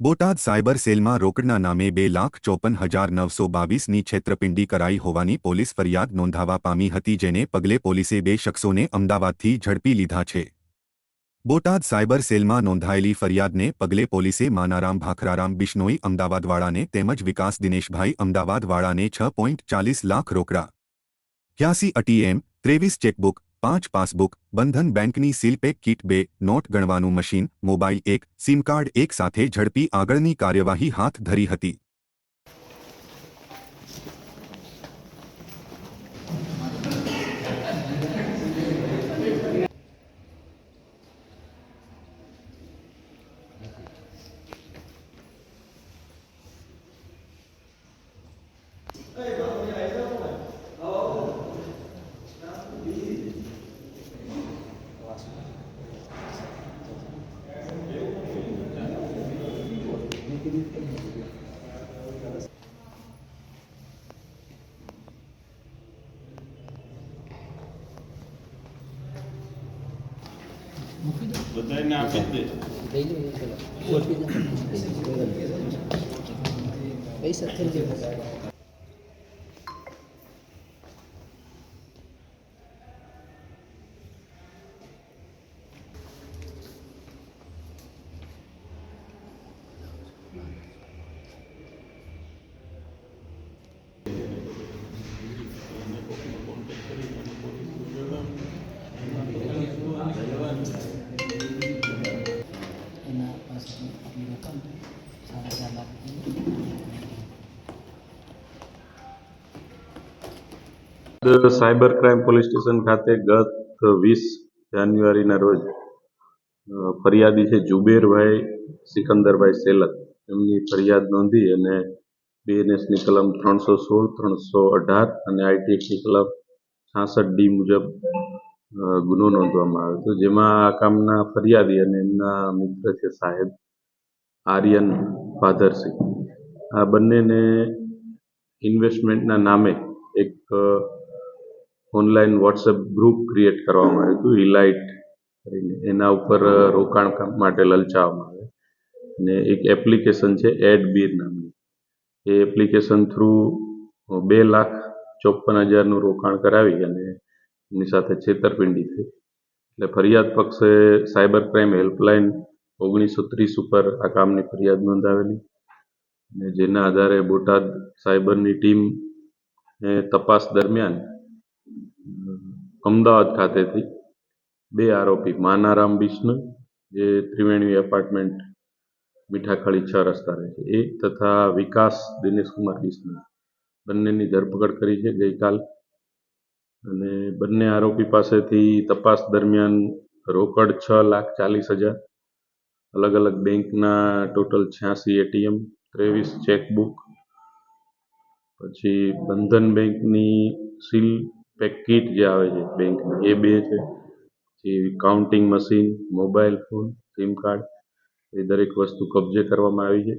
Botad cyber સેલમાં રોકડના નામે બે લાખ ચોપન હજાર નવસો બાવીસની છેતરપિંડી કરાઈ હોવાની પોલીસ ફરિયાદ નોંધાવા પામી હતી જેને પગલે પોલીસે બે શખ્સોને અમદાવાદથી ઝડપી લીધા છે. બોટાદ સાયબર સેલમાં નોંધાયેલી ફરિયાદને પગલે પોલીસે માનારામ ભાખરારામ બિશ્નોઈ અમદાવાદવાળાને તેમજ વિકાસ દિનેશભાઈ અમદાવાદવાળાને છ પોઈન્ટ ચાલીસ લાખ રોકડા. ક્યાસી અટીએમ, ત્રેવીસ ચેકબુક પાંચ પાસબુક, બંધન બેંકની સીલપેક કીટ બે, નોટ ગણવાનું મશીન, મોબાઈલ એક, સિમ કાર્ડ એક સાથે ઝડપી આગળની કાર્યવાહી હાથ ધરી હતી. બધાને ليس الترجمه સાયબર ક્રાઇમ પોલીસ સ્ટેશન ખાતે ગત વીસ જાન્યુઆરીના રોજ ફરિયાદી છે જુબેરભાઈ સિકંદરભાઈ સેલક. એમની ફરિયાદ નોંધી અને બીએનએસની કલમ ત્રણસો સોળ, ત્રણસો અઢાર અને આઈટીએક્સની કલમ છાસઠ ડી મુજબ ગુનો નોંધવામાં આવ્યો હતો. જેમાં આ કામના ફરિયાદી અને એમના મિત્ર છે સાહેબ આર્યન ફાધરસિંહ. આ બંનેને ઇન્વેસ્ટમેન્ટના નામે એક ઓનલાઈન વોટ્સએપ ગ્રુપ ક્રિએટ કરવામાં આવ્યું હતું ઇલાઇટ કરીને. એના ઉપર રોકાણ માટે લલચાવવામાં આવે. અને એક એપ્લિકેશન છે એડ બીર નામની. એ એપ્લિકેશન થ્રુ બે લાખ ચોપન હજારનું રોકાણ કરાવી અને એની સાથે છેતરપિંડી થઈ. એટલે ફરિયાદ પક્ષે સાયબર ક્રાઇમ હેલ્પલાઇન ઓગણીસો ત્રીસ ઉપર આ કામની ફરિયાદ નોંધાવેલી. અને જેના આધારે બોટાદ સાયબરની ટીમ તપાસ દરમિયાન અમદાવાદ ખાતેથી બે આરોપી, માનારામ બિશ્નોઈ જે ત્રિવેણી એપાર્ટમેન્ટ મીઠાખળી છ રસ્તા રહે છે, એ તથા વિકાસ દિનેશકુમાર બિશ્નોઈ બંનેની ધરપકડ કરી છે ગઈકાલ. અને બંને આરોપી પાસેથી તપાસ દરમિયાન રોકડ છ લાખ ચાલીસ હજાર અલગ અલગ બેંકના ટોટલ છ્યાસી એટીએમ, ત્રેવીસ ચેકબુક, પછી બંધન બેંકની સીલ પેક કીટ જે આવે છે બેંકની એ બે છે. પછી counting machine mobile phone SIM card એ દરેક વસ્તુ કબજે કરવામાં આવી છે.